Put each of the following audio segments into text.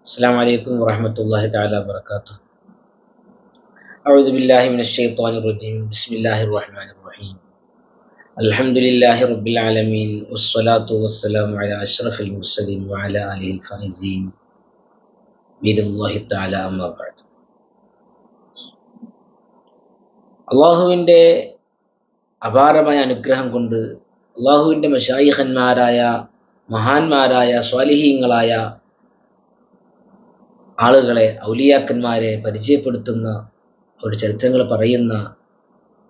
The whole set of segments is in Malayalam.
السلام عليكم ورحمة الله تعالى وبركاته أعوذ بالله من الشيطان الرجيم بسم الله الرحمن الرحيم الحمد لله رب العالمين والصلاة والسلام على أشرف المرسلين وعلى آله الفائزين بإذن الله تعالى أما بعد അള്ളാഹുവിൻ്റെ അപാരമായ അനുഗ്രഹം കൊണ്ട് അള്ളാഹുവിൻ്റെ മഷായിഹന്മാരായ മഹാന്മാരായ സ്വാലിഹീങ്ങളായ ആളുകളെ ഔലിയാക്കന്മാരെ പരിചയപ്പെടുത്തുന്ന അവരുടെ ചരിത്രങ്ങൾ പറയുന്ന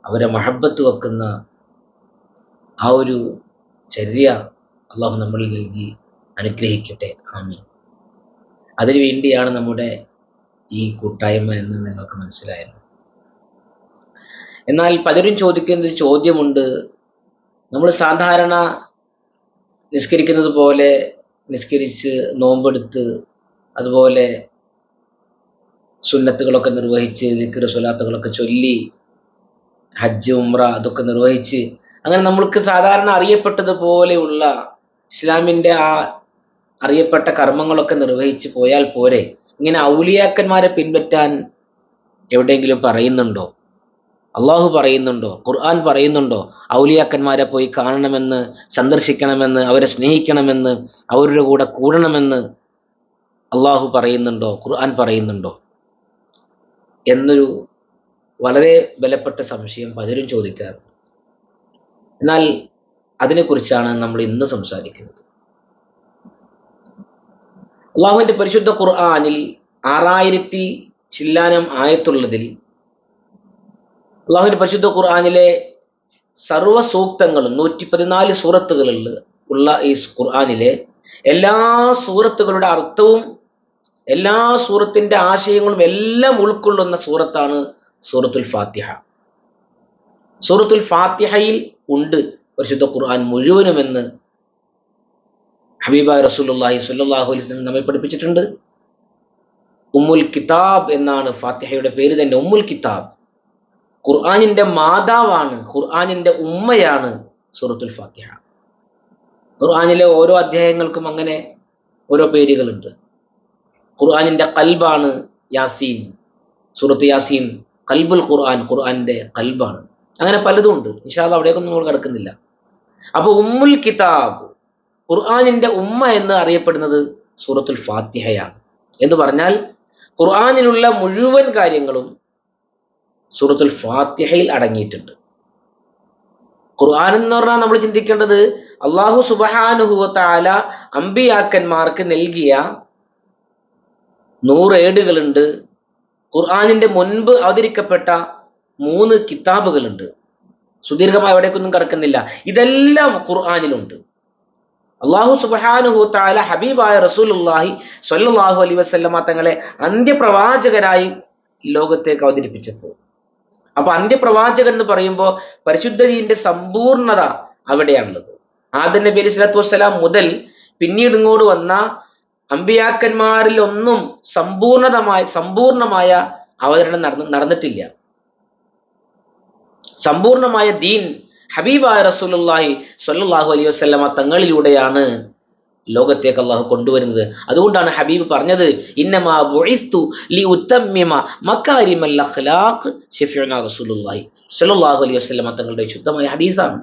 അവരെ മഹബത്ത് വെക്കുന്ന ആ ഒരു ചര്യ അള്ളാഹു നമ്മളിൽ നൽകി. അനുഗ്രഹിക്കട്ടെ. ആമി അതിനുവേണ്ടിയാണ് നമ്മുടെ ഈ കൂട്ടായ്മ എന്ന് നിങ്ങൾക്ക് മനസ്സിലായത്. എന്നാൽ പലരും ചോദിക്കുന്ന ഒരു ചോദ്യമുണ്ട്. നമ്മൾ സാധാരണ നിസ്കരിക്കുന്നത് പോലെ നിസ്കരിച്ച് നോമ്പെടുത്ത് അതുപോലെ സുന്നത്തുകളൊക്കെ നിർവഹിച്ച് ദിക്ർ സ്വലാത്തുകളൊക്കെ ചൊല്ലി ഹജ്ജ് ഉംറ അതൊക്കെ നിർവഹിച്ച് അങ്ങനെ നമ്മൾക്ക് സാധാരണ അറിയപ്പെട്ടതുപോലെയുള്ള ഇസ്ലാമിന്റെ ആ അറിയപ്പെട്ട കർമ്മങ്ങളൊക്കെ നിർവഹിച്ച് പോയാൽ പോരെ? ഇങ്ങനെ ഔലിയാക്കന്മാരെ പിൻപറ്റാൻ എവിടെയെങ്കിലും പറയുന്നുണ്ടോ? അള്ളാഹു പറയുന്നുണ്ടോ? ഖുർആൻ പറയുന്നുണ്ടോ? ഔലിയാക്കന്മാരെ പോയി കാണണമെന്ന് സന്ദർശിക്കണമെന്ന് അവരെ സ്നേഹിക്കണമെന്ന് അവരുടെ കൂടെ കൂടണമെന്ന് അള്ളാഹു പറയുന്നുണ്ടോ? ഖുർആൻ പറയുന്നുണ്ടോ? എന്നൊരു വളരെ ബലപ്പെട്ട സംശയം പലരും ചോദിക്കാറുണ്ട്. എന്നാൽ അതിനെക്കുറിച്ചാണ് നമ്മൾ ഇന്ന് സംസാരിക്കുന്നത്. അള്ളാഹുവിന്റെ പരിശുദ്ധ ഖുർആനിൽ ആറായിരത്തി ചില്ലാനം ആയത്തുള്ളതിൽ അള്ളാഹുവിന്റെ പരിശുദ്ധ ഖുർആനിലെ സർവ സൂക്തങ്ങളും നൂറ്റി പതിനാല് സൂറത്തുകളിൽ ഉള്ള ഈ ഖുർആനിലെ എല്ലാ സൂറത്തുകളുടെ അർത്ഥവും എല്ലാ സൂറത്തിന്റെ ആശയങ്ങളും എല്ലാം ഉൾക്കൊള്ളുന്ന സൂറത്താണ് സൂറത്തുൽ ഫാത്തിഹ. സൂറത്തുൽ ഫാത്തിഹയിൽ ഉണ്ട് പരിശുദ്ധ ഖുർആൻ മുഴുവനുമെന്ന് ഹബീബ സ്വല്ലല്ലാഹു അലൈഹി വസല്ലം നമ്മെ പഠിപ്പിച്ചിട്ടുണ്ട്. ഉമ്മുൽ കിതാബ് എന്നാണ് ഫാത്തിഹയുടെ പേര് തന്നെ ഉമ്മുൽ കിതാബ്. ഖുർആനിന്റെ മാതാവാണ് ഖുർആനിന്റെ ഉമ്മയാണ് സൂറത്തുൽ ഫാത്തിഹ. ഖുർആാനിലെ ഓരോ അധ്യായങ്ങൾക്കും അങ്ങനെ ഓരോ പേരുകളുണ്ട്. ഖുർആനിന്റെ കൽബാണ് യാസീൻ. സൂറത്ത് യാസീൻ കൽബുൽ ഖുർആൻ ഖുർആനിന്റെ കൽബാണ്. അങ്ങനെ പലതും ഉണ്ട്. നിഷാദ് അവിടേക്കൊന്നും നമ്മൾ കിടക്കുന്നില്ല. അപ്പോൾ ഉമ്മുൽ കിതാബ് ഖുർആനിന്റെ ഉമ്മ എന്ന് അറിയപ്പെടുന്നത് സൂറത്തുൽ ഫാത്തിഹയാണ്. എന്ന് പറഞ്ഞാൽ ഖുർആാനിലുള്ള മുഴുവൻ കാര്യങ്ങളും സൂറത്തുൽ ഫാത്തിഹയിൽ അടങ്ങിയിട്ടുണ്ട്. ഖുർആൻ എന്ന് പറഞ്ഞാൽ നമ്മൾ ചിന്തിക്കേണ്ടത് അള്ളാഹു സുബഹാനുഹുവത്താല അമ്പിയാക്കന്മാർക്ക് നൽകിയ നൂറ് ഏടുകളുണ്ട്. ഖുർആാനിന്റെ മുൻപ് അവതരിക്കപ്പെട്ട മൂന്ന് കിതാബുകളുണ്ട്. സുദീർഘമായി എവിടേക്കൊന്നും കിടക്കുന്നില്ല. ഇതെല്ലാം ഖുർആാനിലുണ്ട്. അള്ളാഹു സുബാനുഹു താല ഹബീബായ റസൂലുല്ലാഹി സ്വല്ലല്ലാഹു അലൈ വസല്ലമ തങ്ങളെ അന്ത്യപ്രവാചകരായി ലോകത്തേക്ക് അവതരിപ്പിച്ചപ്പോൾ അപ്പൊ അന്ത്യപ്രവാചകൻ എന്ന് പറയുമ്പോൾ പരിശുദ്ധതീന്റെ സമ്പൂർണത അവിടെയാണുള്ളത്. ആദം നബി അലൈഹി സ്വലാത്തു വസ്സലാം മുതൽ പിന്നീട് ഇങ്ങോട്ട് വന്ന അമ്പിയാക്കന്മാരിൽ ഒന്നും സമ്പൂർണതമായ സമ്പൂർണമായ അവതരണം നടന്ന് നടന്നിട്ടില്ല. സമ്പൂർണമായ ദീൻ ഹബീബായ റസൂലുള്ളാഹി സ്വല്ലല്ലാഹു അലൈഹി വസല്ലമ തങ്ങളിലൂടെയാണ് ലോകത്തേക്ക് അള്ളാഹു കൊണ്ടുവരുന്നത്. അതുകൊണ്ടാണ് ഹബീബ് പറഞ്ഞത് റസൂലുള്ളാഹി തങ്ങളുടെ ശുദ്ധമായ ഹദീസാണ്.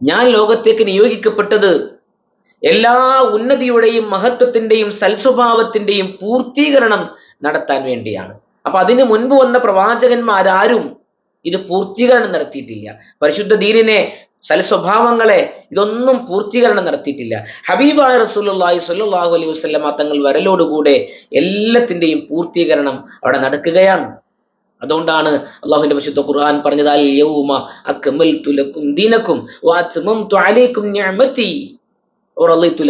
ഞാൻ ലോകത്തേക്ക് നിയോഗിക്കപ്പെട്ടത് എല്ലാ ഉന്നതിയുടെയും മഹത്വത്തിന്റെയും സൽസ്വഭാവത്തിന്റെയും പൂർത്തീകരണം നടത്താൻ വേണ്ടിയാണ്. അപ്പൊ അതിന് മുൻപ് വന്ന പ്രവാചകന്മാരാരും ഇത് പൂർത്തീകരണം നടത്തിയിട്ടില്ല. പരിശുദ്ധ ദീനിനെ സൽസ്വഭാവങ്ങളെ ഇതൊന്നും പൂർത്തീകരണം നടത്തിയിട്ടില്ല. ഹബീബായ റസൂലുള്ളാഹി സ്വല്ലല്ലാഹു അലൈഹി വസല്ലമ തങ്ങൾ വരലോടുകൂടെ എല്ലാത്തിന്റെയും പൂർത്തീകരണം അവിടെ നടക്കുകയാണ്. അതുകൊണ്ടാണ് അള്ളാഹുവിന്റെ വിശുദ്ധ ഖുർആൻ പറഞ്ഞതാൽ യൗമ അക്മൽതു ലക്കും ദീനക്കും വഅത്മംതു അലൈക്കും നിഅമതി വറളിതു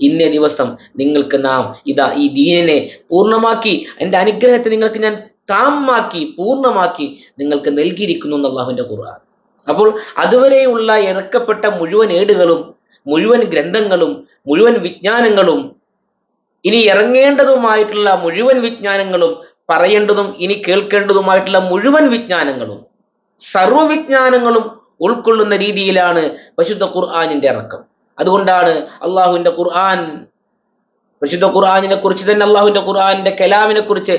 ഇന്ന ദിവസം നിങ്ങൾക്ക് നാം ഇതാ ഈ ദീനിനെ പൂർണമാക്കി എന്റെ അനുഗ്രഹത്തെ നിങ്ങൾക്ക് ഞാൻ താമാക്കി പൂർണമാക്കി നിങ്ങൾക്ക് നൽകിയിരിക്കുന്നു എന്ന് അള്ളാഹുവിന്റെ ഖുർആൻ. അപ്പോൾ അതുവരെയുള്ള ഇറക്കപ്പെട്ട മുഴുവൻ ഏടുകളും മുഴുവൻ ഗ്രന്ഥങ്ങളും മുഴുവൻ വിജ്ഞാനങ്ങളും ഇനി ഇറങ്ങേണ്ടതുമായിട്ടുള്ള മുഴുവൻ വിജ്ഞാനങ്ങളും പറയേണ്ടതും ഇനി കേൾക്കേണ്ടതുമായിട്ടുള്ള മുഴുവൻ വിജ്ഞാനങ്ങളും സർവവിജ്ഞാനങ്ങളും ഉൾക്കൊള്ളുന്ന രീതിയിലാണ് പരിശുദ്ധ ഖുർആാനിന്റെ ഇറക്കം. അതുകൊണ്ടാണ് അള്ളാഹുവിന്റെ ഖുർആൻ പരിശുദ്ധ ഖുർആാനിനെ കുറിച്ച് തന്നെ അള്ളാഹുവിന്റെ ഖുർആാനിന്റെ കലാമിനെ കുറിച്ച്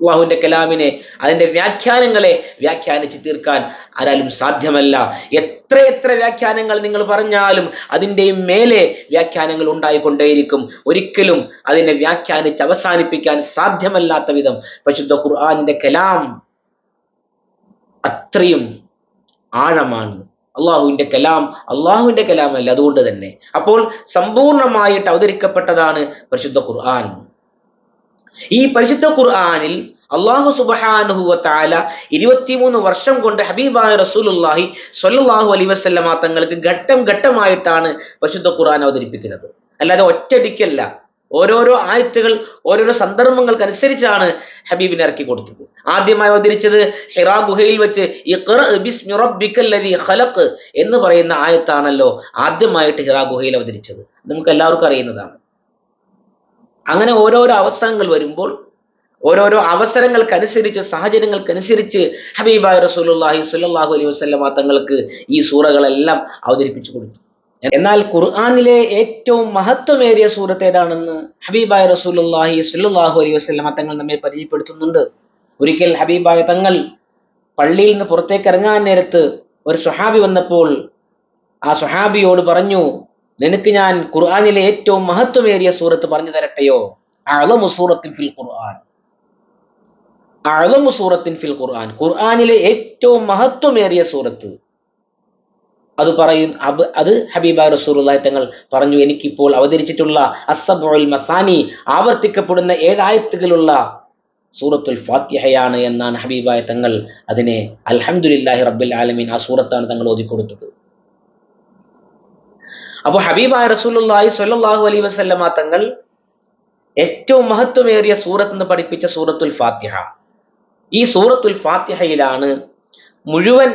അള്ളാഹുവിന്റെ കലാമിനെ അതിന്റെ വ്യാഖ്യാനങ്ങളെ വ്യാഖ്യാനിച്ച് തീർക്കാൻ ആരാലും സാധ്യമല്ല. എത്ര എത്ര വ്യാഖ്യാനങ്ങൾ നിങ്ങൾ പറഞ്ഞാലും അതിന്റെയും മേലെ വ്യാഖ്യാനങ്ങൾ ഉണ്ടായിക്കൊണ്ടേയിരിക്കും. ഒരിക്കലും അതിനെ വ്യാഖ്യാനിച്ച് അവസാനിപ്പിക്കാൻ സാധ്യമല്ലാത്ത വിധം പരിശുദ്ധ ഖുർആനിന്റെ കലാം അത്രയും ആഴമാണ്. അള്ളാഹുവിന്റെ കലാം അള്ളാഹുവിന്റെ കലാമല്ല അതുകൊണ്ട് തന്നെ. അപ്പോൾ സമ്പൂർണമായിട്ട് അവതരിക്കപ്പെട്ടതാണ് പരിശുദ്ധ ഖുർആൻ. ഈ പരിശുദ്ധ ഖുർആനിൽ അള്ളാഹു സുബഹാനുഹുവ താല ഇരുപത്തിമൂന്ന് വർഷം കൊണ്ട് ഹബീബായ റസൂലുല്ലാഹി സ്വല്ലല്ലാഹു അലൈഹി വസല്ലമ തങ്ങൾക്ക് ഘട്ടം ഘട്ടമായിട്ടാണ് പരിശുദ്ധ ഖുർആൻ അവതരിപ്പിക്കുന്നത്. അല്ലാതെ ഒറ്റടിക്കല്ല ഓരോരോ ആയത്തുകൾ ഓരോരോ സന്ദർഭങ്ങൾക്കനുസരിച്ചാണ് ഹബീബിനെ ഇറക്കി കൊടുത്തത്. ആദ്യമായി അവതരിച്ചത് ഹിറാ ഗുഹയിൽ വെച്ച് ഖലഖ് എന്ന് പറയുന്ന ആയത്താണല്ലോ ആദ്യമായിട്ട് ഹിറാ ഗുഹയിൽ അവതരിച്ചത്. നമുക്ക് എല്ലാവർക്കും അറിയുന്നതാണ്. അങ്ങനെ ഓരോരോ അവസരങ്ങൾ വരുമ്പോൾ ഓരോരോ അവസരങ്ങൾക്കനുസരിച്ച് സാഹചര്യങ്ങൾക്കനുസരിച്ച് ഹബീബായ റസൂലുള്ളാഹി സ്വല്ലല്ലാഹു അലൈഹി വസല്ലമ തങ്ങൾക്ക് ഈ സൂറകളെല്ലാം അവതരിപ്പിച്ചു കൊടുത്തു. എന്നാൽ ഖുർആനിലെ ഏറ്റവും മഹത്വമേറിയ സൂറത്ത് ഏതാണെന്ന് ഹബീബായ റസൂലുള്ളാഹി സ്വല്ലല്ലാഹു അലൈഹി വസല്ലമ തങ്ങൾ നമ്മെ പരിചയപ്പെടുത്തുന്നുണ്ട്. ഒരിക്കൽ ഹബീബായ തങ്ങൾ പള്ളിയിൽ നിന്ന് പുറത്തേക്ക് ഇറങ്ങാൻ നേരത്ത് ഒരു സ്വഹാബി വന്നപ്പോൾ ആ സ്വഹാബിയോട് പറഞ്ഞു നിനക്ക് ഞാൻ ഖുർആനിലെ ഏറ്റവും മഹത്വമേറിയ സൂറത്ത് പറഞ്ഞു തരട്ടെയോ? അളമു സൂറത്തിൻ ഫിൽ ഖുർആൻ. അളമു സൂറത്തിൻ ഫിൽ ഖുർആൻ. ഖുർആനിലെ ഏറ്റവും മഹത്വമേറിയ സൂറത്ത്. അത് പറയും അബ് അത് ഹബീബ റസൂറുള്ളാഹി തങ്ങൾ പറഞ്ഞു എനിക്കിപ്പോൾ അവതരിച്ചിട്ടുള്ള അസബുൽ മസാനി ആവർത്തിക്കപ്പെടുന്ന ഏഴായത്തുകളുള്ള സൂറത്തുൽ ഫാത്തിഹയാണ് എന്നാണ് ഹബീബായ തങ്ങൾ അതിനെ അൽഹംദുലില്ലാഹി റബ്ബിൽ ആലമീൻ ആ സൂറത്താണ് തങ്ങൾ ഓതിക്കൊടുത്തത്. അപ്പോൾ ഹബീബായ റസൂലുള്ളാഹി സ്വല്ലല്ലാഹു അലൈഹി വസല്ലമ തങ്ങൾ ഏറ്റവും മഹത്വമേറിയ സൂറത്ത് എന്ന് പഠിപ്പിച്ച സൂറത്തുൽ ഫാത്തിഹ. ഈ സൂറത്തുൽ ഫാത്തിഹയിലാണ് മുഴുവൻ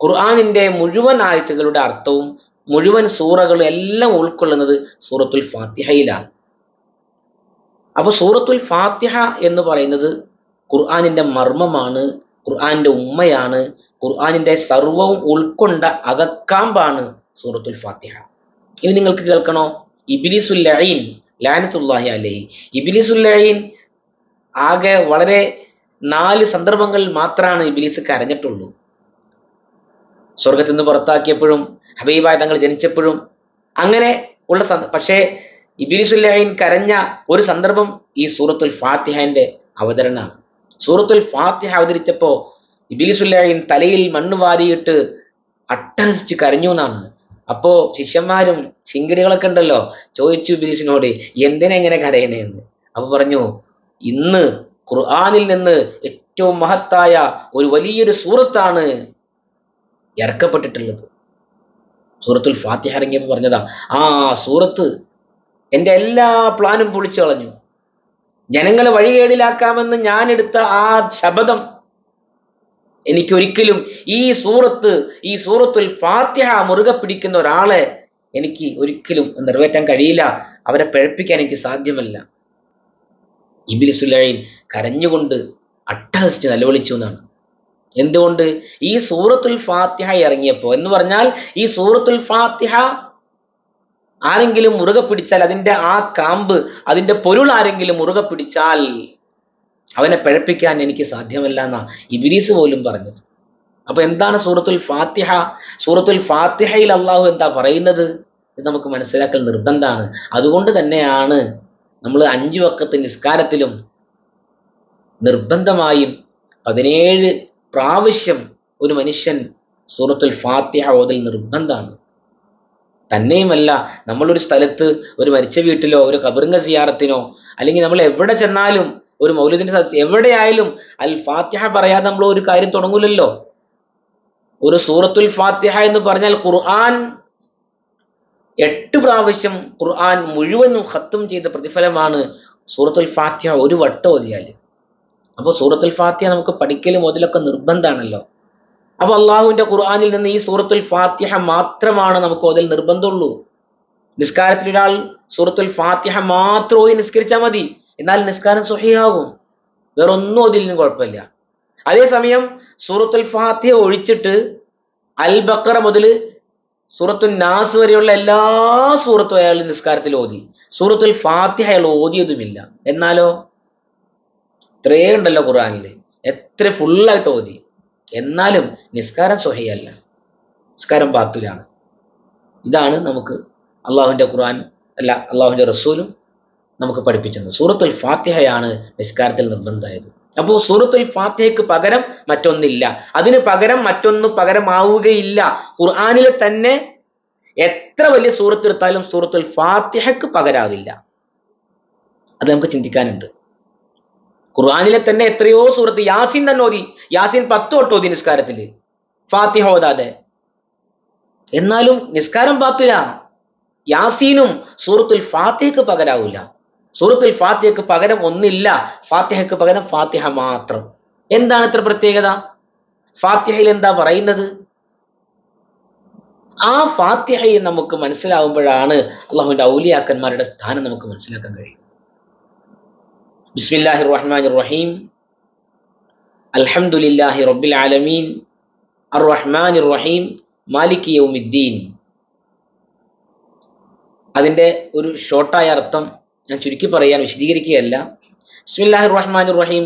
ഖുർആനിന്റെ മുഴുവൻ ആയത്തുകളുടെ അർത്ഥവും മുഴുവൻ സൂറകളും എല്ലാം ഉൾക്കൊള്ളുന്നത് സൂറത്തുൽ ഫാത്തിഹയിലാണ്. അപ്പോൾ സൂറത്തുൽ ഫാത്തിഹ എന്ന് പറയുന്നത് ഖുർആനിന്റെ മർമ്മമാണ് ഖുർആാനിന്റെ ഉമ്മയാണ് ഖുർആനിന്റെ സർവവും ഉൾക്കൊണ്ട അകക്കാമ്പാണ് സൂറത്തുൽ ഫാത്തിഹ. ഇനി നിങ്ങൾക്ക് കേൾക്കണോ? ഇബിലിസുൽ ലഈൻ ലാനത്തുല്ലാഹി അലൈഹി. ഇബിലിസുൽ ലഈൻ ആകെ വളരെ നാല് സന്ദർഭങ്ങളിൽ മാത്രമാണ് ഇബിലീസ് കരഞ്ഞിട്ടുള്ളൂ. സ്വർഗത്തിൽ നിന്ന് പുറത്താക്കിയപ്പോഴും ഹബീബായ തങ്ങൾ ജനിച്ചപ്പോഴും അങ്ങനെ ഉള്ള പക്ഷേ ഇബിലിസുല്ലാഹിൻ കരഞ്ഞ ഒരു സന്ദർഭം ഈ സൂറത്തുൽ ഫാത്തിഹന്റെ അവതരണമാണ്. സൂറത്തുൽ ഫാത്തിഹ അവതരിച്ചപ്പോൾ ഇബിലിസുല്ലാഹിൻ തലയിൽ മണ്ണ് വാരിയിട്ട് അട്ടഹസിച്ച് കരഞ്ഞു എന്നാണ്. അപ്പോ ശിഷ്യന്മാരും ശിങ്കിടികളൊക്കെ ഉണ്ടല്ലോ ചോദിച്ചു ഇബിലിസിനോട് എന്തിനെങ്ങനെ കരയണേ? കരയണേന്ന് അപ്പൊ പറഞ്ഞു ഇന്ന് ഖുർആനിൽ നിന്ന് ഏറ്റവും മഹത്തായ ഒരു വലിയൊരു സൂറത്താണ് ഇറക്കപ്പെട്ടിട്ടുള്ളത്. സൂറത്തുൽ ഫാത്തിഹ ഇറങ്ങിയപ്പോൾ പറഞ്ഞതാ. ആ സൂറത്ത് എന്റെ എല്ലാ പ്ലാനും പൊളിച്ചു കളഞ്ഞു. ജനങ്ങളെ വഴികേടിലാക്കാമെന്ന് ഞാൻ എടുത്ത ആ ശപഥം എനിക്കൊരിക്കലും ഈ സൂറത്ത് ഈ സൂറത്തുൽ ഫാത്തിഹ മുറുകെ പിടിക്കുന്ന ഒരാളെ എനിക്ക് ഒരിക്കലും നിറവേറ്റാൻ കഴിയില്ല. അവരെ പിഴപ്പിക്കാൻ എനിക്ക് സാധ്യമല്ല. ഇബിലിസുലൈൻ കരഞ്ഞുകൊണ്ട് അട്ടഹസിച്ച് നിലവിളിച്ചു എന്നാണ്. എന്തുകൊണ്ട്? ഈ സൂറത്തുൽ ഫാത്തിഹ ഇറങ്ങിയപ്പോൾ എന്ന് പറഞ്ഞാൽ ഈ സൂറത്തുൽ ഫാത്തിഹ ആരെങ്കിലും മുറുകെ പിടിച്ചാൽ അതിന്റെ ആ കാമ്പ് അതിന്റെ പൊരുൾ ആരെങ്കിലും മുറുകെ പിടിച്ചാൽ അവനെ പിഴപ്പിക്കാൻ എനിക്ക് സാധ്യമല്ല എന്നാ ഇബിലീസ് പോലും പറഞ്ഞത്. അപ്പൊ എന്താണ് സൂറത്തുൽ ഫാത്തിഹ? സൂറത്തുൽ ഫാത്തിഹയിൽ അള്ളാഹു എന്താ പറയുന്നത്? ഇത് നമുക്ക് മനസ്സിലാക്കൽ നിർബന്ധമാണ്. അതുകൊണ്ട് തന്നെയാണ് നമ്മൾ അഞ്ചു വക്കത്ത് നിസ്കാരത്തിലും നിർബന്ധമായും പതിനേഴ് പ്രാവശ്യം ഒരു മനുഷ്യൻ സൂറത്തുൽ ഫാത്തിഹ ഓതൽ നിർബന്ധമാണ് തന്നെയുമല്ല നമ്മളൊരു സ്ഥലത്ത് ഒരു മരിച്ച വീട്ടിലോ ഒരു കബറിംഗ സിയാറത്തിനോ അല്ലെങ്കിൽ നമ്മൾ എവിടെ ചെന്നാലും ഒരു മൗലിദിന്റെ സദസ് എവിടെയായാലും അൽ ഫാത്തിഹ പറയാതെ നമ്മൾ ഒരു കാര്യം തുടങ്ങൂലല്ലോ. ഒരു സൂറത്തുൽ ഫാത്തിഹ എന്ന് പറഞ്ഞാൽ ഖുർആൻ എട്ട് പ്രാവശ്യം ഖുർആൻ മുഴുവനും ഖത്തും ചെയ്ത പ്രതിഫലമാണ് സൂറത്തുൽ ഫാത്തിഹ ഒരു വട്ടം ഓതിയാൽ. അപ്പോൾ സൂറത്തുൽ ഫാത്തിഹ നമുക്ക് പഠിക്കലും മുതലൊക്കെ നിർബന്ധമാണല്ലോ. അപ്പോൾ അള്ളാഹുവിന്റെ ഖുർആനിൽ നിന്ന് ഈ സൂറത്തുൽ ഫാത്തിഹ മാത്രമാണ് നമുക്ക് അതിൽ നിർബന്ധമുള്ളൂ. നിസ്കാരത്തിൽ ഒരാൾ സൂറത്തുൽ ഫാത്തിഹ മാത്രം നിസ്കരിച്ചാൽ മതി. എന്നാൽ നിസ്കാരം സുഹിയാകും വേറെ ഒന്നും നിന്നും കുഴപ്പമില്ല. അതേസമയം സൂറത്തുൽ ഫാത്തിഹ ഒഴിച്ചിട്ട് അൽ ബക്കറ മുതൽ സൂറത്തു നാസ് വരെയുള്ള എല്ലാ സൂറത്തും അയാൾ നിസ്കാരത്തിൽ ഓതി. സൂറത്തുൽ ഫാത്തിഹ അയാൾ ഓതിയതുമില്ല. എന്നാലോ? ഇത്രേ ഉണ്ടല്ലോ ഖുർആനിൽ എത്ര ഫുള്ളായിട്ട് ഓതി. എന്നാലും നിസ്കാരം സ്വഹയല്ല നിസ്കാരം ബാത്തുലാണ്. ഇതാണ് നമുക്ക് അള്ളാഹുവിന്റെ ഖുർആൻ അല്ല അള്ളാഹുവിന്റെ റസൂലും നമുക്ക് പഠിപ്പിച്ചത്. സൂറത്തുൽ ഫാത്തിഹയാണ് നിസ്കാരത്തിൽ നിർബന്ധമായത്. അപ്പോൾ സൂറത്തുൽ ഫാത്തിഹയ്ക്ക് പകരം മറ്റൊന്നില്ല. അതിന് പകരം മറ്റൊന്ന് പകരമാവുകയില്ല. ഖുർആനിലെ തന്നെ എത്ര വലിയ സൂറത്ത് എടുത്താലും സൂറത്തുൽ ഫാത്തിഹയ്ക്ക് പകരാവില്ല. അത് നമുക്ക് ചിന്തിക്കാനുണ്ട്. ഖുർആനിലെ തന്നെ എത്രയോ സൂറത്ത് യാസിൻ തന്നെ ഓതി യാസിൻ പത്ത് തൊട്ട് ഓതി നിസ്കാരത്തിൽ ഫാത്തിഹ ഓതാതെ. എന്നാലും നിസ്കാരം പാത്തില്ല. യാസീനും സൂറത്തുൽ ഫാത്തിഹയ്ക്ക് പകരാവില്ല. സൂറത്തുൽ ഫാത്തിഹക്ക് പകരം ഒന്നില്ല. ഫാത്തിഹക്ക് പകരം ഫാത്തിഹ മാത്രം. എന്താണ് ഇത്ര പ്രത്യേകത? ഫാത്തിഹയിൽ എന്താ പറയുന്നത്? ആ ഫാത്തിഹയെ നമുക്ക് മനസ്സിലാവുമ്പോഴാണ് അള്ളാഹുവിന്റെ ഔലിയാക്കന്മാരുടെ സ്ഥാനം നമുക്ക് മനസ്സിലാക്കാൻ കഴിയും ബിസ്മില്ലാഹിർ റഹ്മാനിർ റഹീം. അൽഹംദുലില്ലാഹി റബ്ബിൽ ആലമീൻ. അർ റഹ്മാനിർ റഹീം. മാലിക് യൗമിദ്ദീൻ. അതിന്റെ ഒരു ഷോർട്ടായ അർത്ഥം ഞാൻ ചുരുക്കി പറയാൻ വിശദീകരിക്കുകയല്ല. ബിസ്മില്ലാഹിർ റഹ്മാനിർ റഹീം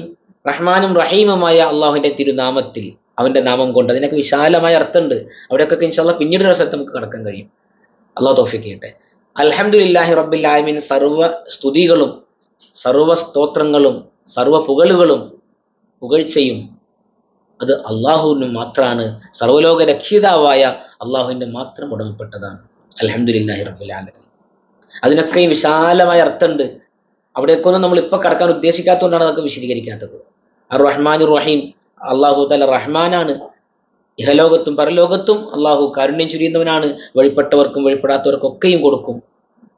റഹ്മാനും റഹീമുമായ അള്ളാഹുവിന്റെ തിരുനാമത്തിൽ അവന്റെ നാമം കൊണ്ട് അതിനൊക്കെ വിശാലമായ അർത്ഥമുണ്ട്. അവിടെയൊക്കെ ഇൻഷാല്ല പിന്നീട് ഒരു സ്ഥലത്ത് നമുക്ക് കടക്കാൻ കഴിയും. അള്ളാഹു തോഫിക്ക് ചെയ്യട്ടെ അൽഹംദുലില്ലാഹി റബ്ബിൽ ആലമീൻ. സർവ സ്തുതികളും സർവ സ്തോത്രങ്ങളും സർവ പുകളുകളും പുകഴ്ചയും അത് അള്ളാഹുവിന് മാത്രമാണ് സർവലോക രക്ഷിതാവായ അള്ളാഹുവിന്റെ മാത്രം ഉടമപ്പെട്ടതാണ്. അൽഹംദുലില്ലാഹി റബ്ബിൽ ആലമീൻ. അതിനൊക്കെ വിശാലമായ അർത്ഥമുണ്ട്. അവിടേക്കൊന്നും നമ്മൾ ഇപ്പോൾ കടക്കാൻ ഉദ്ദേശിക്കാത്തതുകൊണ്ടാണ് അതൊക്കെ വിശദീകരിക്കാത്തത്. അർ റഹ്മാൻ റഹീം അള്ളാഹു തല റഹ്മാനാണ്. ഇഹലോകത്തും പരലോകത്തും അള്ളാഹു കാരുണ്യം ചുരിയുന്നവനാണ്. വഴിപ്പെട്ടവർക്കും വഴിപ്പെടാത്തവർക്കും ഒക്കെയും കൊടുക്കും.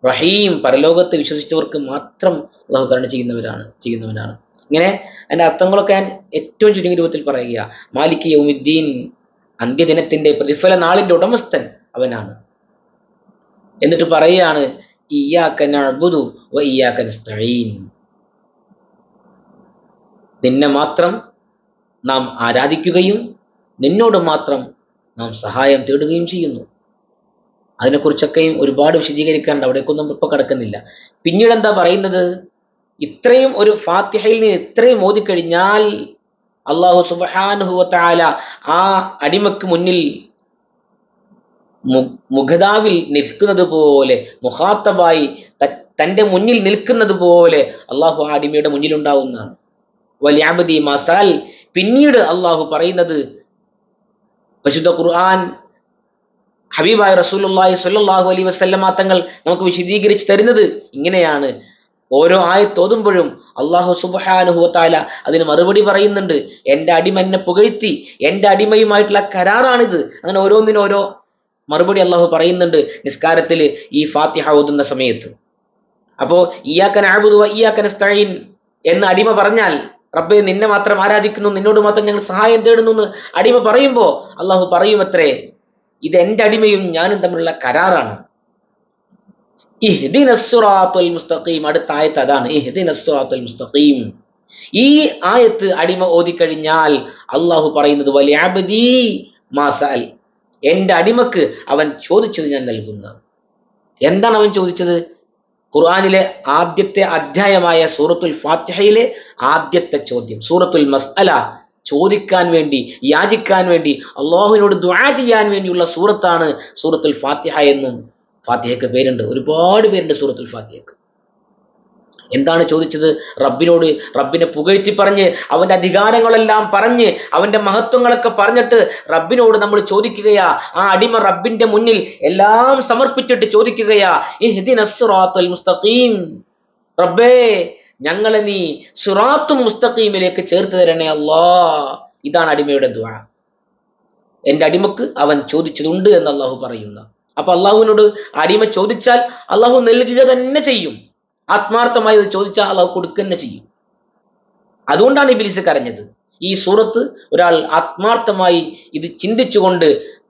റഹീം പരലോകത്ത് വിശ്വസിച്ചവർക്ക് മാത്രം അള്ളാഹു കരുണ ചെയ്യുന്നവരാണ് ചെയ്യുന്നവനാണ്. ഇങ്ങനെ അതിന്റെ അർത്ഥങ്ങളൊക്കെ ഞാൻ ഏറ്റവും ചുരുങ്ങിയ രൂപത്തിൽ പറയുക. മാലിക് യൗമുദ്ദീൻ അന്ത്യദിനത്തിന്റെ പ്രതിഫല നാളിന്റെ ഉടമസ്ഥൻ അവനാണ്. എന്നിട്ട് പറയുകയാണ് ഇയ്യാക്ക നഅബുദു വ ഇയ്യാക്ക നസ്തഈൻ നിന്നെ മാത്രം നാം ആരാധിക്കുകയും നിന്നോട് മാത്രം നാം സഹായം തേടുകയും ചെയ്യുന്നു. അതിനെക്കുറിച്ചൊക്കെയും ഒരുപാട് വിശദീകരിക്കാണ്ട് അവിടേക്കൊന്നും ഇപ്പൊ കിടക്കുന്നില്ല. പിന്നീട് എന്താ പറയുന്നത്? ഇത്രയും ഒരു ഫാത്തിഹയിൽ നിന്ന് ഇത്രയും ഓതിക്കഴിഞ്ഞാൽ അള്ളാഹു തആല ആ അടിമക്ക് മുന്നിൽ മുഖതാവിൽ നിൽക്കുന്നത് പോലെ മുഹാത്തബായി തന്റെ മുന്നിൽ നിൽക്കുന്നത് പോലെ അള്ളാഹു ആടിമയുടെ ഉണ്ടാവുന്നതാണ് വലിയാബദി മസാൽ പിന്നീട് അള്ളാഹു പറയുന്നത് പരിശുദ്ധ ഖുർആൻ ഹബീബായ റസൂലുള്ളാഹി സ്വല്ലല്ലാഹു അലൈഹി വസല്ലമ തങ്ങൾ നമുക്ക് വിശദീകരിച്ച് തരുന്നത് ഇങ്ങനെയാണ്. ഓരോ ആയത്തോതുമ്പോഴും അള്ളാഹു സുബ്ഹാനഹു വതആല അതിന് മറുപടി പറയുന്നുണ്ട്. എന്റെ അടിമ എന്നെ പുകഴ്ത്തി എന്റെ അടിമയുമായിട്ടുള്ള കരാറാണിത്. അങ്ങനെ ഓരോന്നിനും ഓരോ മറുപടി അള്ളാഹു പറയുന്നുണ്ട് നിസ്കാരത്തിൽ ഈ ഫാത്തിഹ ഓതുന്ന സമയത്ത്. അപ്പോ ഇയാക്കൻ ആഴുതുവ ഇയാക്കൻ സ്തഴീൻ എന്ന് അടിമ പറഞ്ഞാൽ റബ്ബെ നിന്നെ മാത്രം ആരാധിക്കുന്നു നിന്നോട് മാത്രം ഞങ്ങൾ സഹായം തേടുന്നു എന്ന് അടിമ പറയുമ്പോൾ അള്ളാഹു പറയുമത്രേ ഇത് എന്റെ അടിമയും ഞാനും തമ്മിലുള്ള കരാറാണ്. മുസ്തഖീം അടുത്ത ആയത്ത് അതാണ് മുസ്തഖീം ഈ ആയത്ത് അടിമ ഓതിക്കഴിഞ്ഞാൽ അള്ളാഹു പറയുന്നത് വലിയ എന്റെ അടിമക്ക് അവൻ ചോദിച്ചത് ഞാൻ നൽകുന്ന. എന്താണ് അവൻ ചോദിച്ചത്? ഖുർആനിലെ ആദ്യത്തെ അധ്യായമായ സൂറത്തുൽ ഫാത്തിഹയിലെ ആദ്യത്തെ ചോദ്യം. സൂറത്തുൽ മസ്അല ചോദിക്കാൻ വേണ്ടി യാചിക്കാൻ വേണ്ടി അള്ളാഹുവിനോട് ദുആ ചെയ്യാൻ വേണ്ടിയുള്ള സൂറത്താണ് സൂറത്തുൽ ഫാത്തിഹ എന്നും. ഫാത്തിഹയ്ക്ക് പേരുണ്ട്. ഒരുപാട് പേരുണ്ട് സൂറത്തുൽ ഫാത്തിഹയ്ക്ക്. എന്താണ് ചോദിച്ചത്? റബ്ബിനോട് റബ്ബിനെ പുകഴ്ത്തി പറഞ്ഞ് അവന്റെ അധികാരങ്ങളെല്ലാം പറഞ്ഞ് അവന്റെ മഹത്വങ്ങളൊക്കെ പറഞ്ഞിട്ട് റബ്ബിനോട് നമ്മൾ ചോദിക്കുകയാ. ആ അടിമ റബ്ബിന്റെ മുന്നിൽ എല്ലാം സമർപ്പിച്ചിട്ട് ചോദിക്കുകയാ. മുസ്തഖീം. റബ്ബേ ഞങ്ങളെ നീ സുറാത്തും മുസ്തഖീമിലേക്ക് ചേർത്ത് തരണേ അല്ലാ. ഇതാണ് അടിമയുടെ ദ്വാ. എന്റെ അടിമക്ക് അവൻ ചോദിച്ചതുണ്ട് എന്ന് അള്ളാഹു പറയുന്ന. അപ്പൊ അള്ളാഹുവിനോട് അടിമ ചോദിച്ചാൽ അള്ളാഹു നൽകുക തന്നെ ചെയ്യും. ആത്മാർത്ഥമായി അത് ചോദിച്ചാൽ അള്ളാഹു കൊടുക്കുക തന്നെ ചെയ്യും. അതുകൊണ്ടാണ് ഇബിലിസ് കരഞ്ഞത്. ഈ സൂറത്ത് ഒരാൾ ആത്മാർത്ഥമായി ഇത് ചിന്തിച്ചുകൊണ്ട്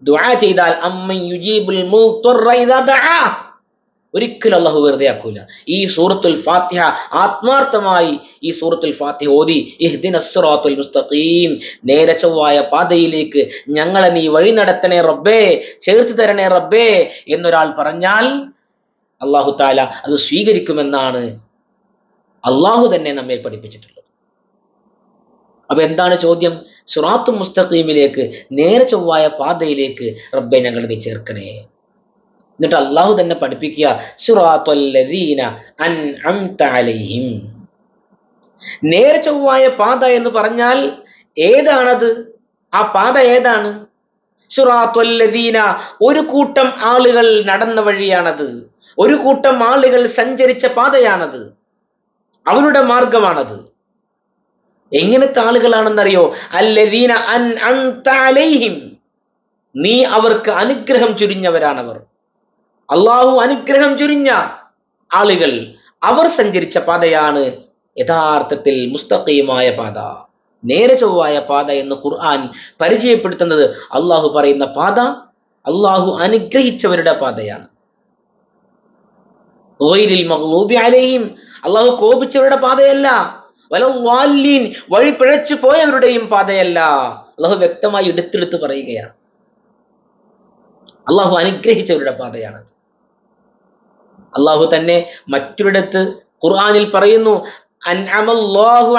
ദുആ ചെയ്താൽ. ഒരിക്കലും അള്ളാഹു വെറുതെ ആക്കൂല. ഈ സൂറത്തുൽ ഫാത്തിഹ ആത്മാർത്ഥമായി ഈ സൂറത്തുൽ ഫാത്തിഹ ഓതി ഇഹ്ദിന സിറാത്തുൽ മുസ്തഖീം. നേരെ ചൊവ്വായ പാതയിലേക്ക് ഞങ്ങളെ നീ വഴി നടത്തണേ റബ്ബേ ചേർത്ത് തരണേ റബ്ബേ എന്നൊരാൾ പറഞ്ഞാൽ അള്ളാഹു താല അത് സ്വീകരിക്കുമെന്നാണ് അള്ളാഹു തന്നെ നമ്മെ പഠിപ്പിച്ചിട്ടുള്ളത്. അപ്പൊ എന്താണ് ചോദ്യം? സുറാത്തു മുസ്തഖീമിലേക്ക് നേരെ ചൊവ്വായ പാതയിലേക്ക് റബ്ബെ ഞങ്ങളെ നീ ചേർക്കണേ എന്നിട്ട് അള്ളാഹു തന്നെ പഠിപ്പിക്കുക അലൈഹിം. നേരെ ചൊവ്വായ പാത എന്ന് പറഞ്ഞാൽ ഏതാണത്? ആ പാത ഏതാണ്? സുറാത്തുല്ലദീന ഒരു കൂട്ടം ആളുകൾ നടന്ന വഴിയാണത്. ഒരു കൂട്ടം ആളുകൾ സഞ്ചരിച്ച പാതയാണത്. അവരുടെ മാർഗമാണത്. എങ്ങനത്തെ ആളുകളാണെന്നറിയോ? അല്ലദീന അൻ അൻതലൈഹിം നീ അവർക്ക് അനുഗ്രഹം ചുരിഞ്ഞവരാണവർ. അള്ളാഹു അനുഗ്രഹം ചുരിഞ്ഞ ആളുകൾ അവർ സഞ്ചരിച്ച പാതയാണ് യഥാർത്ഥത്തിൽ മുസ്തഖീമായ പാത. നേരെ ചൊവ്വായ പാത എന്ന് ഖുർആൻ പരിചയപ്പെടുത്തുന്നത് അള്ളാഹു പറയുന്ന പാത അള്ളാഹു അനുഗ്രഹിച്ചവരുടെ പാതയാണ്. അലൈഹിം. അള്ളാഹു കോപിച്ചവരുടെ പാതയല്ല. വലീൻ വഴി പിഴച്ചു പോയവരുടെയും പാതയല്ല. അള്ളാഹു വ്യക്തമായി എടുത്തെടുത്ത് പറയുകയാണ്. അള്ളാഹു അനുഗ്രഹിച്ചവരുടെ പാതയാണ് അള്ളാഹു തന്നെ മറ്റൊരിടത്ത് ഖുർആാനിൽ പറയുന്നു അള്ളാഹു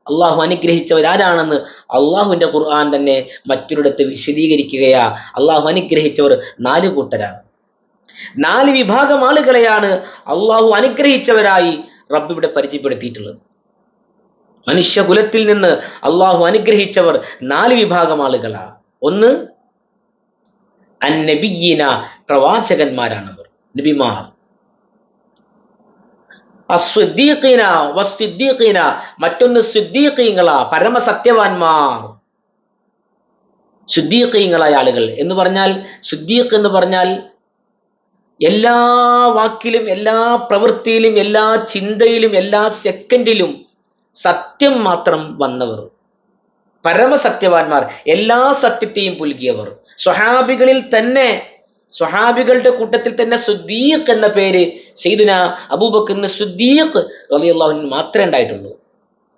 അള്ളാഹു അനുഗ്രഹിച്ചവരാരാണെന്ന് അള്ളാഹുവിന്റെ ഖുർആൻ തന്നെ മറ്റൊരിടത്ത് വിശദീകരിക്കുകയാ. അള്ളാഹു അനുഗ്രഹിച്ചവർ നാല് കൂട്ടരാണ്. നാല് വിഭാഗം ആളുകളെയാണ് അള്ളാഹു അനുഗ്രഹിച്ചവരായി റബ്ബ് ഇവിടെ പരിചയപ്പെടുത്തിയിട്ടുള്ളത്. മനുഷ്യകുലത്തിൽ നിന്ന് അള്ളാഹു അനുഗ്രഹിച്ചവർ നാല് വിഭാഗം ആളുകളാണ് ഒന്ന് അന്നബിയീന പ്രവാചകന്മാരാണവർ നബിമാർ. മറ്റൊന്ന് സിദ്ദീഖീങ്ങളാ പരമസത്യവാന്മാർ ശുദ്ധീഖീങ്ങളായ ആളുകൾ. എന്ന് പറഞ്ഞാൽ ശുദ്ധീഖ് എന്ന് പറഞ്ഞാൽ എല്ലാ വാക്കിലും എല്ലാ പ്രവൃത്തിയിലും എല്ലാ ചിന്തയിലും എല്ലാ സെക്കൻഡിലും സത്യം മാത്രം വന്നവർ. പരമസത്യവാന്മാർ എല്ലാ സത്യത്തെയും പുൽകിയവർ. സ്വഹാബികളിൽ തന്നെ സ്വഹാബികളുടെ കൂട്ടത്തിൽ തന്നെ സുദ്ദീഖ് എന്ന പേര് സെയ്ദുന അബൂബക്കറിന് സുദ്ദീഖ് റളിയല്ലാഹുവിന് മാത്രമേ ഉണ്ടായിട്ടുള്ളൂ.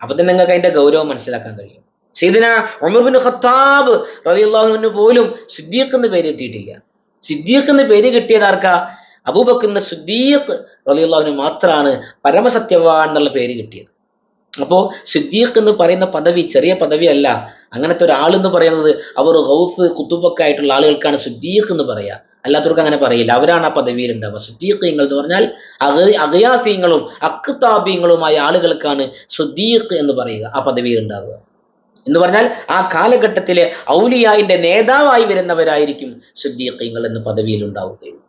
അപ്പൊ തന്നെ നിങ്ങൾക്ക് അതിന്റെ ഗൗരവം മനസ്സിലാക്കാൻ കഴിയും. സെയ്ദുന ഉമർബിൻ ഖത്താബ് റളിയല്ലാഹുവിന് പോലും സുദ്ദീഖ് എന്ന പേര് കിട്ടിയിട്ടില്ല. സിദ്ദീഖ് എന്ന പേര് കിട്ടിയത് ആർക്കാ? അബൂബക്കറിന് സുദ്ദീഖ് റളിയല്ലാഹുവിന് മാത്രമാണ് പരമസത്യവാൻ എന്നുള്ള പേര് കിട്ടിയത്. അപ്പോ സിദ്ദീഖ് എന്ന് പറയുന്ന പദവി ചെറിയ പദവിയല്ല അങ്ങനത്തെ ഒരാൾ എന്ന് പറയുന്നത് അവർ ഗൗസ് കുത്തുബൊക്കെ ആയിട്ടുള്ള ആളുകൾക്കാണ് സുദ്ദീഖ് എന്ന് പറയാ. അല്ലാത്തവർക്ക് അങ്ങനെ പറയില്ല. അവരാണ് ആ പദവിയിൽ ഉണ്ടാവുക സുദ്ദീഖീങ്ങൾ എന്ന് പറഞ്ഞാൽ അഗ അഗയാസീങ്ങളും അക്താബീങ്ങളുമായ ആളുകൾക്കാണ് സുദ്ദീഖ് എന്ന് പറയുക ആ പദവിയിൽ ഉണ്ടാവുക എന്ന് പറഞ്ഞാൽ ആ കാലഘട്ടത്തിലെ ഔലിയായിന്റെ നേതാവായി വരുന്നവരായിരിക്കും സുദ്ദീഖീങ്ങൾ എന്ന പദവിയിൽ ഉണ്ടാവുകയുള്ളൂ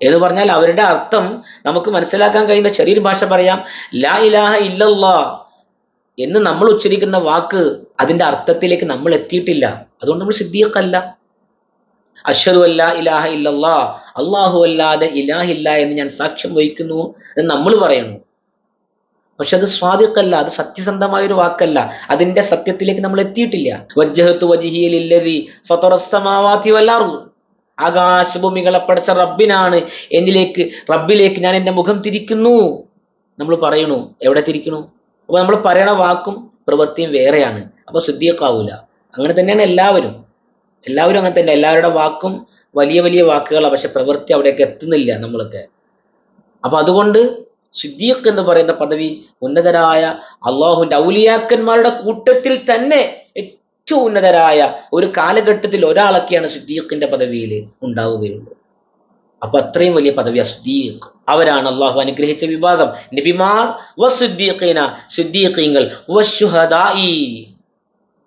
എന്ന് പറഞ്ഞാൽ അവരുടെ അർത്ഥം നമുക്ക് മനസ്സിലാക്കാൻ കഴിയുന്ന ചെറിയൊരു ഭാഷ പറയാം. ലാ ഇലാഹ ഇല്ലല്ലാ എന്ന് നമ്മൾ ഉച്ചരിക്കുന്ന വാക്ക് അതിന്റെ അർത്ഥത്തിലേക്ക് നമ്മൾ എത്തിയിട്ടില്ല. അതുകൊണ്ട് നമ്മൾ സിദ്ദീഖല്ല അഷ്ഹദു അല്ല ഇലാഹ ഇല്ലല്ലാ അള്ളാഹു അല്ലാതെ ഇലാഹില്ല എന്ന് ഞാൻ സാക്ഷ്യം വഹിക്കുന്നു എന്ന് നമ്മൾ പറയുന്നു പക്ഷെ അത് സ്വാദിഖല്ല അത് സത്യസന്ധമായ ഒരു വാക്കല്ല. അതിന്റെ സത്യത്തിലേക്ക് നമ്മൾ എത്തിയിട്ടില്ല. വജ്ജഹത്തു ആകാശഭൂമികളെ പടച്ച റബ്ബിനാണ്. എന്നിലേക്ക് റബ്ബിലേക്ക് ഞാൻ എന്റെ മുഖം തിരിക്കുന്നു. നമ്മൾ പറയണു എവിടെ തിരിക്കണു? അപ്പൊ നമ്മൾ പറയണ വാക്കും പ്രവൃത്തിയും വേറെയാണ്. അപ്പൊ ശുദ്ധിയൊക്കാവൂല അങ്ങനെ തന്നെയാണ് എല്ലാവരും. എല്ലാവരും അങ്ങനെ തന്നെ. എല്ലാവരുടെ വാക്കും വലിയ വലിയ വാക്കുകളാണ് പക്ഷെ പ്രവൃത്തി അവിടെയൊക്കെ എത്തുന്നില്ല നമ്മളൊക്കെ. അപ്പൊ അതുകൊണ്ട് സിദ്ദീഖ് എന്ന് പറയുന്ന പദവി ഉന്നതരായ അള്ളാഹുന്റെ ഔലിയാക്കന്മാരുടെ കൂട്ടത്തിൽ തന്നെ ഏറ്റവും ഉന്നതരായ ഒരു കാലഘട്ടത്തിൽ ഒരാളൊക്കെയാണ് സിദ്ദീഖിന്റെ പദവിയിൽ ഉണ്ടാവുകയുള്ളൂ. അപ്പൊ അത്രയും വലിയ പദവിയാ സിദ്ദീഖ്. അവരാണ് അള്ളാഹു അനുഗ്രഹിച്ച വിഭാഗം. നബിമാർ വസുദ്ദീഖീന സിദ്ദീഖീങ്ങൾ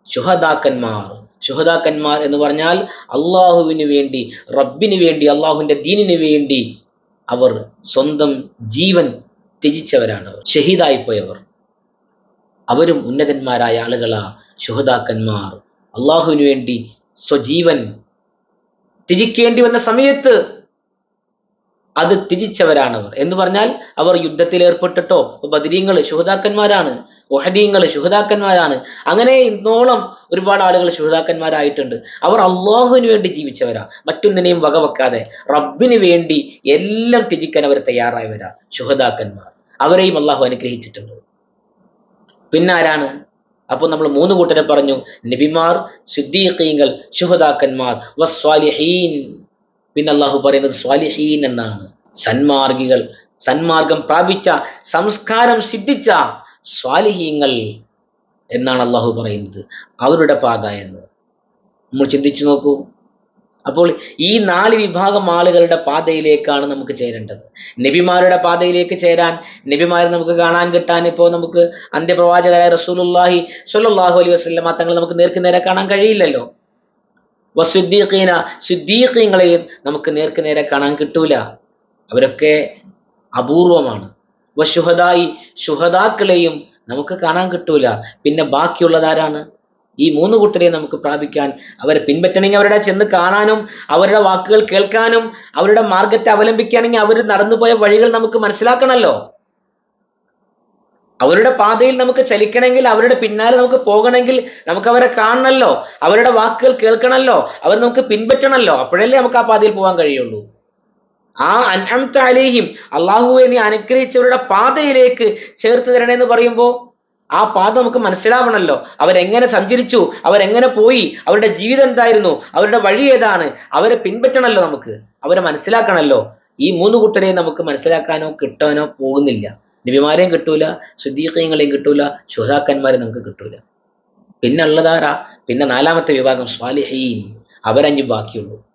ശുഹദാക്കന്മാർ. ശുഹദാക്കന്മാർ എന്ന് പറഞ്ഞാൽ അള്ളാഹുവിന് വേണ്ടി റബ്ബിന് വേണ്ടി അള്ളാഹുവിന്റെ ദീനിന് വേണ്ടി അവർ സ്വന്തം ജീവൻ ത്യജിച്ചവരാണ് ഷഹീദായി പോയവർ അവരും ഉന്നതന്മാരായ ആളുകളാ ശുഹദാക്കന്മാർ. അള്ളാഹുവിന് വേണ്ടി സ്വജീവൻ ത്യജിക്കേണ്ടി വന്ന സമയത്ത് അത് ത്യജിച്ചവരാണ് അവർ. എന്ന് പറഞ്ഞാൽ അവർ യുദ്ധത്തിൽ ഏർപ്പെട്ടിട്ടോ ബദരീങ്ങൾ ശുഹതാക്കന്മാരാണ് ഒഹദീങ്ങൾ ശുഹതാക്കന്മാരാണ് അങ്ങനെ ഇന്നോളം ഒരുപാട് ആളുകൾ ശുഹതാക്കന്മാരായിട്ടുണ്ട് അവർ അള്ളാഹുവിന് വേണ്ടി ജീവിച്ചവരാ. മറ്റൊന്നിനെയും വകവെക്കാതെ റബ്ബിന് വേണ്ടി എല്ലാം ത്യജിക്കാൻ അവർ തയ്യാറായവരാ ശുഹതാക്കന്മാർ അവരെയും അള്ളാഹു അനുഗ്രഹിച്ചിട്ടുണ്ട്. പിന്നെ ആരാണ്? അപ്പോൾ നമ്മൾ മൂന്ന് കൂട്ടരെ പറഞ്ഞു. നബിമാർ സിദ്ദീഖീങ്ങൾ ശുഹദാക്കന്മാർ വസ്വാലിഹീൻ. പിന്നെ അള്ളാഹു പറയുന്നത് സ്വാലിഹീൻ എന്നാണ്. സന്മാർഗികൾ സന്മാർഗം പ്രാപിച്ച സംസ്കാരം സിദ്ധിച്ച സ്വാലിഹീങ്ങൾ എന്നാണ് അള്ളാഹു പറയുന്നത്. അവരുടെ പാത എന്ന്. നമ്മൾ ചിന്തിച്ചു നോക്കൂ. അപ്പോൾ ഈ നാല് വിഭാഗം ആളുകളുടെ പാതയിലേക്കാണ് നമുക്ക് ചേരേണ്ടത്. നബിമാരുടെ പാതയിലേക്ക് ചേരാൻ നബിമാരെ നമുക്ക് കാണാൻ കിട്ടാൻ ഇപ്പോൾ നമുക്ക് അന്ത്യപ്രവാചകരായ റസൂലുല്ലാഹി സ്വല്ലല്ലാഹു അലൈഹി വസല്ലമ തങ്ങൾ നമുക്ക് നേർക്ക് നേരെ കാണാൻ കഴിയില്ലല്ലോ. വസുദ്ദീഖീന സുദ്ദീഖീങ്ങളെയും നമുക്ക് നേർക്ക് നേരെ കാണാൻ കിട്ടൂല. അവരൊക്കെ അപൂർവമാണ്. വശുഹദായി ശുഹദാക്കളെയും നമുക്ക് കാണാൻ കിട്ടൂല. പിന്നെ ബാക്കിയുള്ളതാരാണ്? ഈ മൂന്ന് കൂട്ടരെയും നമുക്ക് പ്രാപിക്കാൻ അവരെ പിൻപറ്റണമെങ്കിൽ അവരുടെ ചെന്ന് കാണാനും അവരുടെ വാക്കുകൾ കേൾക്കാനും അവരുടെ മാർഗത്തെ അവലംബിക്കാനെങ്കിൽ അവർ നടന്നുപോയ വഴികൾ നമുക്ക് മനസ്സിലാക്കണമല്ലോ അവരുടെ പാതയിൽ നമുക്ക് ചലിക്കണമെങ്കിൽ അവരുടെ പിന്നാലെ നമുക്ക് പോകണമെങ്കിൽ നമുക്ക് അവരെ കാണണമല്ലോ അവരുടെ വാക്കുകൾ കേൾക്കണമല്ലോ അവർ നമുക്ക് പിൻപറ്റണമല്ലോ അപ്പോഴല്ലേ നമുക്ക് ആ പാതയിൽ പോകാൻ കഴിയുള്ളൂ. ആ അൻഅംത അലേഹിം അള്ളാഹുവെ നീ അനുഗ്രഹിച്ചവരുടെ പാതയിലേക്ക് ചേർത്ത് തരണേന്ന് പറയുമ്പോൾ ആ പാത നമുക്ക് മനസ്സിലാവണമല്ലോ അവരെങ്ങനെ സഞ്ചരിച്ചു അവരെങ്ങനെ പോയി അവരുടെ ജീവിതം എന്തായിരുന്നു അവരുടെ വഴി ഏതാണ് അവരെ പിൻപറ്റണമല്ലോ നമുക്ക്. അവരെ മനസ്സിലാക്കണമല്ലോ ഈ മൂന്ന് കൂട്ടരെയും നമുക്ക് മനസ്സിലാക്കാനോ കിട്ടാനോ പോകുന്നില്ല. നബിമാരെയും കിട്ടൂല സുദ്ദീഖീങ്ങളെയും കിട്ടൂല ശുഹാക്കന്മാരെ നമുക്ക് കിട്ടൂല. പിന്നെ ഉള്ളതാരാ പിന്നെ നാലാമത്തെ വിഭാഗം സ്വാലിഹീൻ. അവരഞ്ഞു ബാക്കിയുള്ളൂ.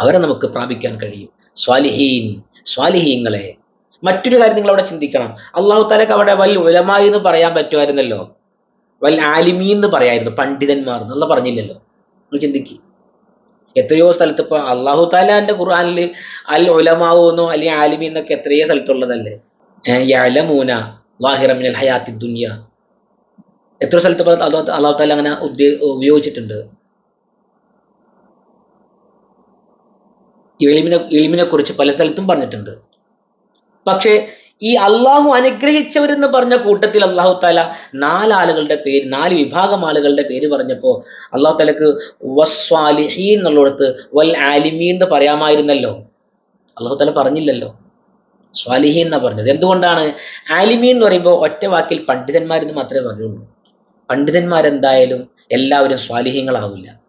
അവരെ നമുക്ക് പ്രാപിക്കാൻ കഴിയും. സ്വാലിഹീൻ. സ്വാലിഹീങ്ങളെ മറ്റൊരു കാര്യം നിങ്ങൾ അവിടെ ചിന്തിക്കണം. അള്ളാഹു താലക്ക് അവിടെ വൽ ഉലമായി എന്ന് പറയാൻ പറ്റുമായിരുന്നല്ലോ. വൽ ആലിമി എന്ന് പറയായിരുന്നു പണ്ഡിതന്മാർ എന്നുള്ള പറഞ്ഞില്ലല്ലോ. നിങ്ങൾ ചിന്തിക്കുക എത്രയോ സ്ഥലത്ത് ഇപ്പൊ അള്ളാഹു താലാന്റെ ഖുർആാനിൽ അൽ ഉലമാവുന്നോ അല്ലെങ്കിൽ ആലിമി എന്നൊക്കെ എത്രയോ സ്ഥലത്തുള്ളതല്ലേ. യലമൂന വാഹിറമിനൽ ഹയാത്തി ദുനിയ. എത്ര സ്ഥലത്ത് അള്ളാഹു താല അങ്ങനെ ഉപയോഗിച്ചിട്ടുണ്ട്? എളിമിനെ എളിമിനെ കുറിച്ച് പല സ്ഥലത്തും പറഞ്ഞിട്ടുണ്ട്. പക്ഷേ ഈ അള്ളാഹു അനുഗ്രഹിച്ചവരെന്ന് പറഞ്ഞ കൂട്ടത്തിൽ അള്ളാഹു താല നാലാളുകളുടെ പേര് നാല് വിഭാഗം ആളുകളുടെ പേര് പറഞ്ഞപ്പോൾ അള്ളാഹു താലക്ക് വസ്വാലിഹീൻ എന്നുള്ളിടത്ത് വൽ ആലിമീൻ എന്ന് പറയാമായിരുന്നല്ലോ. അള്ളാഹു താല പറഞ്ഞില്ലല്ലോ. സ്വാലിഹീൻ എന്നാണ് പറഞ്ഞത്. എന്തുകൊണ്ടാണ്? ആലിമീൻ എന്ന് പറയുമ്പോൾ ഒറ്റ വാക്കിൽ പണ്ഡിതന്മാരെന്ന് മാത്രമേ പറയുള്ളൂ പണ്ഡിതന്മാരെന്തായാലും എല്ലാവരും സ്വാലിഹ്യങ്ങളാവില്ല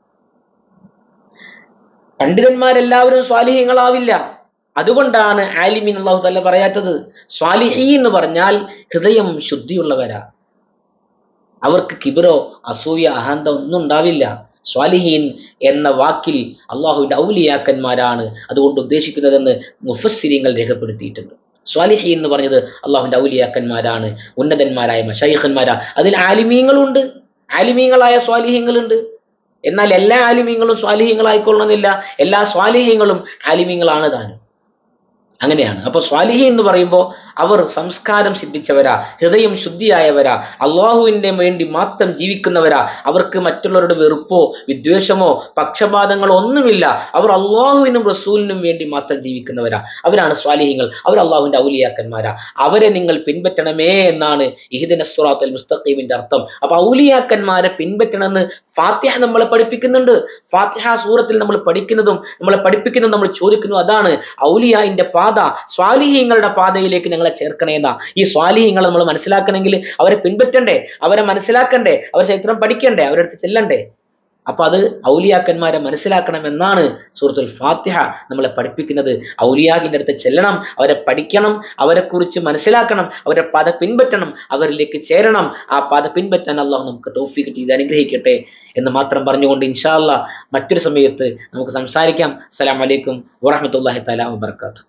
പണ്ഡിതന്മാരെല്ലാവരും സ്വാലിഹ്യങ്ങളാവില്ല അതുകൊണ്ടാണ് ആലിമീൻ അള്ളാഹു തല്ല പറയാത്തത്. സ്വാലിഹി എന്ന് പറഞ്ഞാൽ ഹൃദയം ശുദ്ധിയുള്ളവരാ. അവർക്ക് കിബിറോ അസൂയ അഹന്ത ഒന്നും ഉണ്ടാവില്ല. സ്വാലിഹീൻ എന്ന വാക്കിൽ അള്ളാഹുവിന്റെ ഔലിയാക്കന്മാരാണ് അതുകൊണ്ട് ഉദ്ദേശിക്കുന്നതെന്ന് മുഫസ്സിരിങ്ങൾ രേഖപ്പെടുത്തിയിട്ടുണ്ട്. സ്വാലിഹീൻ എന്ന് പറഞ്ഞത് അള്ളാഹുവിന്റെ ഔലിയാക്കന്മാരാണ് ഉന്നതന്മാരായ മഷൈഖന്മാരാ അതിൽ ആലിമീങ്ങളുണ്ട് ആലിമീങ്ങളായ സ്വാലിഹ്യങ്ങളുണ്ട് എന്നാൽ എല്ലാ ആലിമീങ്ങളും സ്വാലിഹ്യങ്ങളായിക്കൊള്ളണമെന്നില്ല എല്ലാ സ്വാലിഹ്യങ്ങളും ആലിമീങ്ങളാണ് താനും. അങ്ങനെയാണ്. അപ്പോൾ സ്വാലിഹി എന്ന് പറയുമ്പോൾ അവർ സംസ്കാരം സിദ്ധിച്ചവരാ ഹൃദയം ശുദ്ധിയായവരാ അള്ളാഹുവിന്റെ വേണ്ടി മാത്രം ജീവിക്കുന്നവരാ. അവർക്ക് മറ്റുള്ളവരുടെ വെറുപ്പോ വിദ്വേഷമോ പക്ഷപാതങ്ങളോ ഒന്നുമില്ല. അവർ അള്ളാഹുവിനും റസൂലിനും വേണ്ടി മാത്രം ജീവിക്കുന്നവരാ. അവരാണ് സ്വാലിഹിങ്ങൾ അവർ അള്ളാഹുവിന്റെ ഔലിയാക്കന്മാരാ. അവരെ നിങ്ങൾ പിൻപറ്റണമേ എന്നാണ് ഇഹിദിന സുറാത്തൽ മുസ്തഖീമിന്റെ അർത്ഥം. അപ്പൊ ഔലിയാക്കന്മാരെ പിൻപറ്റണമെന്ന് ഫാത്തിഹ നമ്മളെ പഠിപ്പിക്കുന്നുണ്ട്. ഫാത്തിഹ സൂറത്തിൽ നമ്മൾ പഠിക്കുന്നതും നമ്മളെ പഠിപ്പിക്കുന്നതും നമ്മൾ ചോദിക്കുന്നു അതാണ് ഔലിയായിന്റെ പാത. സ്വാലിഹീങ്ങളുടെ പാതയിലേക്ക് ഞങ്ങളെ ചേർക്കണേന്നാ ഈ സ്വാലിഹീങ്ങളെ നമ്മൾ മനസ്സിലാക്കണമെങ്കിൽ അവരെ പിൻപറ്റണ്ടേ? അവരെ മനസ്സിലാക്കണ്ടേ? അവരെ ചരിത്രം പഠിക്കണ്ടേ? അവരുടെ അടുത്ത് ചെല്ലണ്ടേ? അപ്പൊ അത് ഔലിയാക്കന്മാരെ മനസ്സിലാക്കണമെന്നാണ് സൂറത്തുൽ ഫാത്തിഹ നമ്മളെ പഠിപ്പിക്കുന്നത്. ഔലിയാക്കിന്റെ അടുത്ത് ചെല്ലണം അവരെ പഠിക്കണം അവരെ കുറിച്ച് മനസ്സിലാക്കണം അവരെ പാത പിൻപറ്റണം അവരിലേക്ക് ചേരണം. ആ പാത പിൻപറ്റാൻ അള്ളാഹു നമുക്ക് തൗഫീഖ് ചെയ്ത് അനുഗ്രഹിക്കട്ടെ എന്ന് മാത്രം പറഞ്ഞുകൊണ്ട് ഇൻഷാല്ല മറ്റൊരു സമയത്ത് നമുക്ക് സംസാരിക്കാം. അസ്സലാമലൈക്കും വറഹമത്തല്ലാഹി തല വാത്തു